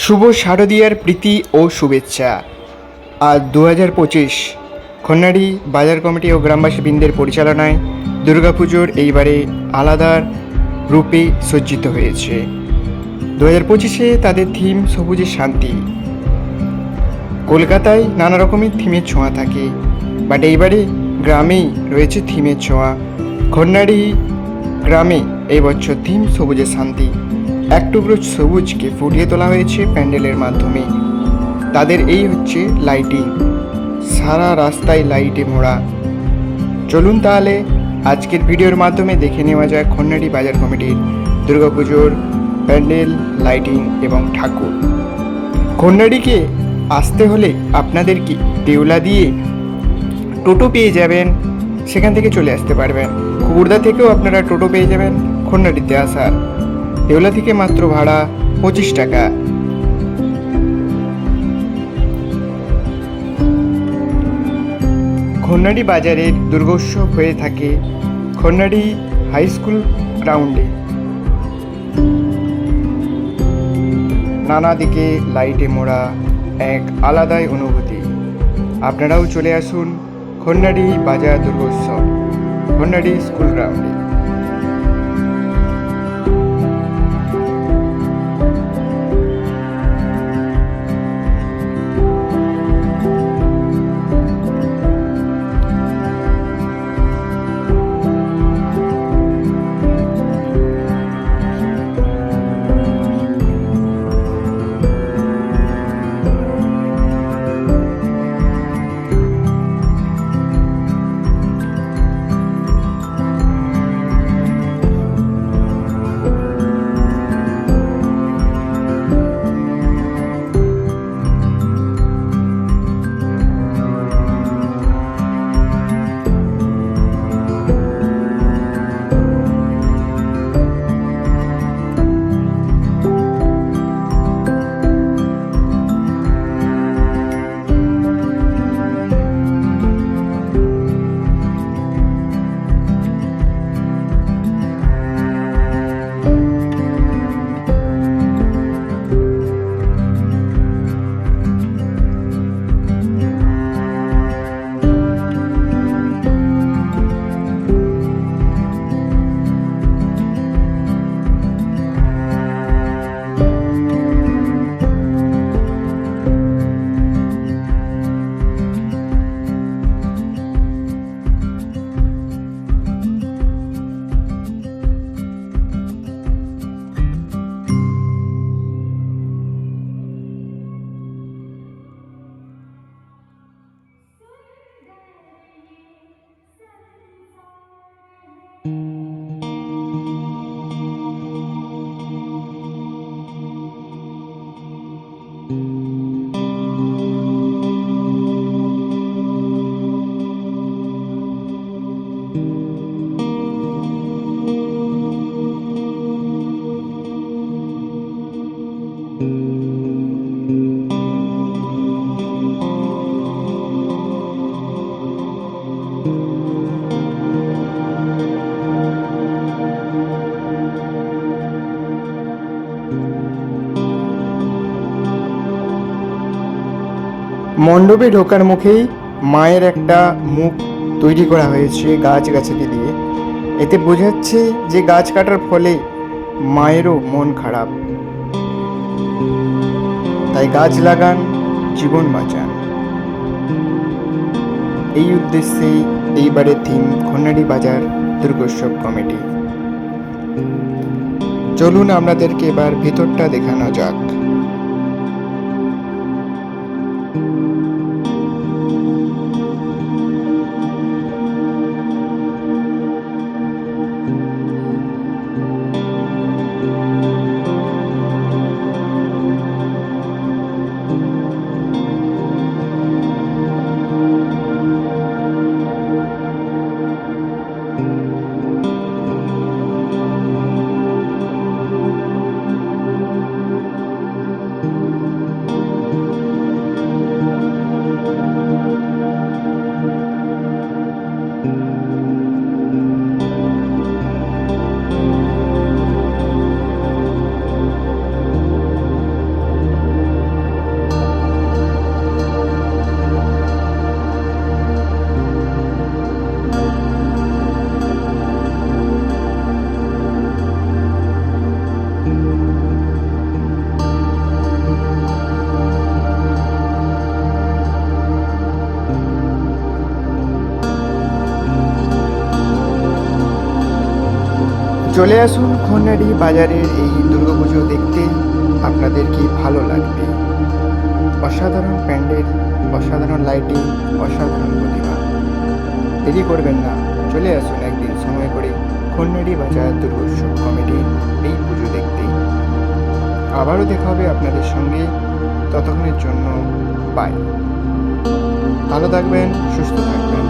শুভ শারদীয়ার প্রীতি ও শুভেচ্ছা। আজ দু হাজার পঁচিশ, খন্নাড়ি বাজার কমিটি ও গ্রামবাসী বৃন্দের পরিচালনায় দুর্গাপুজোর এইবারে আলাদা রূপে সজ্জিত হয়েছে। দু হাজার পঁচিশে তাদের থিম সবুজের শান্তি। কলকাতায় নানা রকমের থিমের ছোঁয়া থাকে, বাট এইবারে গ্রামেই রয়েছে থিমের ছোঁয়া। খন্নাড়ি গ্রামে এই বছর থিম সবুজের শান্তি। এক টুকরো সবুজকে ফুটিয়ে তোলা হয়েছে প্যান্ডেলের মাধ্যমে। তাদের এই হচ্ছে লাইটিং। সারা রাস্তায় লাইটে মোড়া। চলুন তাহলে আজকের ভিডিওর মাধ্যমে দেখে নেওয়া যায় খন্নাড়ি বাজার কমিটির দুর্গাপুজোর প্যান্ডেল, লাইটিং এবং ঠাকুর। খন্নাড়িকে আসতে হলে আপনাদের কি দেউলা দিয়ে টোটো পেয়ে যাবেন? সেখান থেকে চলে আসতে পারবেন। কুকুরদা থেকেও আপনারা টোটো পেয়ে যাবেন খন্নাড়িতে আসার। দেউলা থেকে মাত্র ভাড়া পঁচিশ টাকা। খন্নাড়ি বাজারের দুর্গোৎসব হয়ে থাকে খন্নাড়ি হাই স্কুল গ্রাউন্ডে। নানা দিকে লাইটে মোড়া এক আলাদাই অনুভূতি। আপনারাও চলে আসুন খন্নাড়ি বাজার দুর্গোৎসব, খন্নাড়ি স্কুল গ্রাউন্ডে। মণ্ডপে ঢোকার মুখেই মায়ের একটা মুখ তৈরি করা হয়েছে গাছ গাছালি দিয়ে। এতে বোঝাচ্ছে যে গাছ কাটার ফলে মায়েরও মন খারাপ। তাই গাছ লাগান, জীবন বাঁচান। এই উদ্দেশ্যেই এইবারের থিম খন্নাড়ি বাজার দুর্গোৎসব কমিটি। চলুন আপনাদেরকে এবার ভিতরটা দেখানো যাক। চলে আসুন খন্নাড়ি বাজারের এই দুর্গাপুজো দেখতে। আপনাদের কি ভালো লাগবে? অসাধারণ প্যান্ডেল, অসাধারণ লাইটিং, অসাধারণ প্রতিভা দেরি করবেন না, চলে আসুন একদিন সময় করে খন্নাড়ি বাজার দুর্গোৎসব কমিটির এই পুজো দেখতে। আবারও দেখা হবে আপনাদের সঙ্গে। ততক্ষণের জন্য বাই ভালো থাকবেন, সুস্থ থাকবেন।